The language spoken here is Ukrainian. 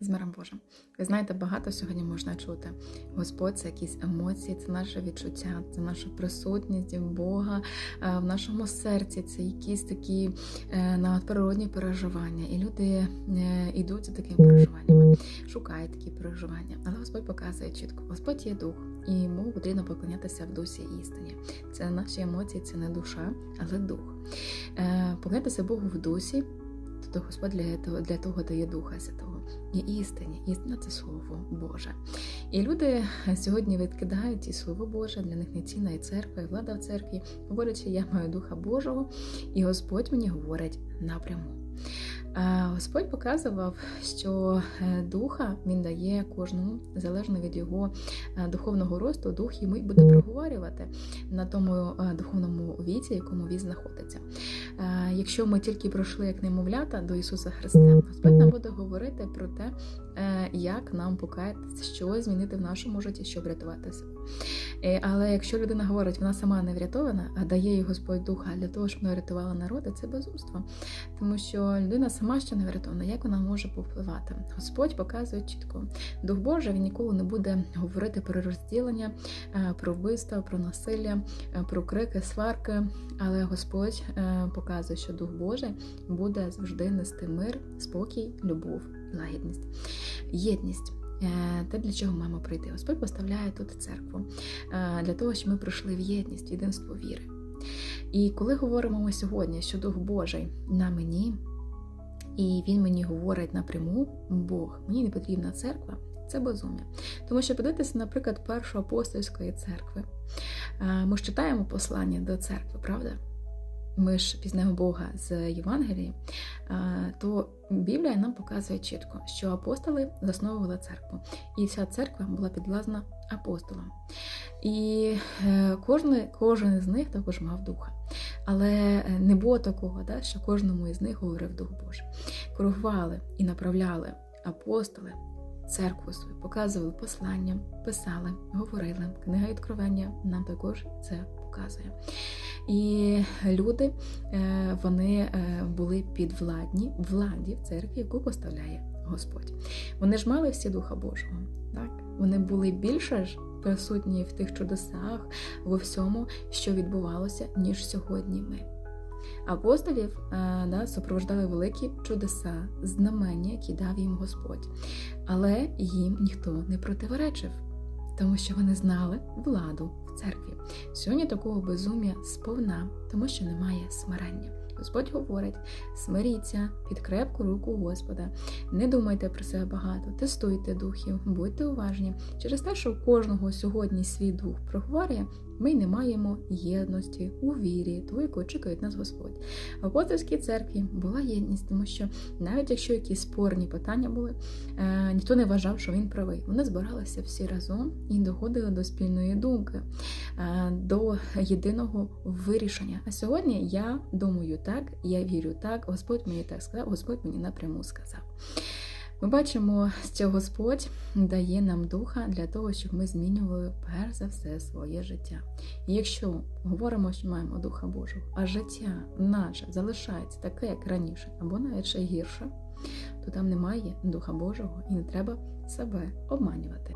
З миром Божим. Ви знаєте, багато сьогодні можна чути. Господь це якісь емоції, це наше відчуття, це наша присутність Бога е, в нашому серці. Це якісь такі е, надприродні переживання. І люди е, йдуть за такими переживаннями, шукають такі переживання. Але Господь показує чітко: Господь є дух, і йому потрібно поклонятися в дусі істині. Це наші емоції, це не душа, але дух. Поклонятися Богу в дусі. Тобто Господь для того, для того дає Духа Святого. І істині. Істина це Слово Боже. І люди сьогодні відкидають і Слово Боже, для них не цінна і церква, і влада в церкві, говорячи, я маю Духа Божого, і Господь мені говорить напряму. Господь показував, що е, духа він дає кожному залежно від його е, духовного росту, дух йому буде проговорювати на тому е, духовному віці, якому він знаходиться. Якщо ми тільки пройшли як немовлята до Ісуса Христа, Господь нам буде говорити про те, як нам покаятися, що змінити в нашому житті, щоб врятувати себе. Але якщо людина говорить, вона сама не врятована, а дає їй Господь духа для того, щоб вона врятувала народи, це безумство. Тому що людина сама ще не врятована, як вона може повпливати? Господь показує чітко. Дух Божий він ніколи не буде говорити про розділення, про вбивство, про насилля, про крики, сварки. Але Господь показує, що Дух Божий буде завжди нести мир, спокій, любов, лагідність, єдність. Те, для чого маємо прийти. Господь поставляє тут церкву для того, щоб ми прийшли в єдність, в єдинство віри. І коли говоримо ми сьогодні, що Дух Божий на мені, і він мені говорить напряму Бог, мені не потрібна церква. Це безум'я. Тому що подивитися, наприклад, першої апостольської церкви. Ми ж читаємо послання до церкви, правда? Ми ж пізнаємо Бога з Євангелії, то Біблія нам показує чітко, що апостоли засновували церкву, і вся церква була підвласна апостолам. І е, кожен, кожен з них також мав духа. Але не було такого, да, що кожному із них говорив Дух Божий. Коригували і направляли апостоли церкву свою, показували послання, писали, говорили. Книга відкровення нам також це показує. І люди е, вони е, були підвладні владі в церкві, яку поставляє Господь. Вони ж мали всі Духа Божого. Так? Вони були більше ж присутні в тих чудесах, во всьому, що відбувалося, ніж сьогодні ми. Апостолів е, да, супроводжували великі чудеса, знамення, які дав їм Господь. Але їм ніхто не противоречив, тому що вони знали владу в церкві. Сьогодні такого безум'я сповна, тому що немає смирення. Господь говорить: смиріться під крепку руку Господа, не думайте про себе багато, тестуйте духів, будьте уважні. Через те, що у кожного сьогодні свій дух проговорює, ми не маємо єдності у вірі, ту, яку чекає нас Господь. В апостольській церкві була єдність, тому що навіть якщо якісь спорні питання були, е, ніхто не вважав, що він правий. Вони збиралися всі разом і доходили до спільної думки, е, до єдиного вирішення. А сьогодні я думаю так, я вірю так, Господь мені так сказав, Господь мені напряму сказав. Ми бачимо, що Господь дає нам духа для того, щоб ми змінювали перш за все своє життя. І якщо говоримо, що маємо Духа Божого, а життя наше залишається таке, як раніше, або навіть ще гірше, то там немає Духа Божого і не треба себе обманювати.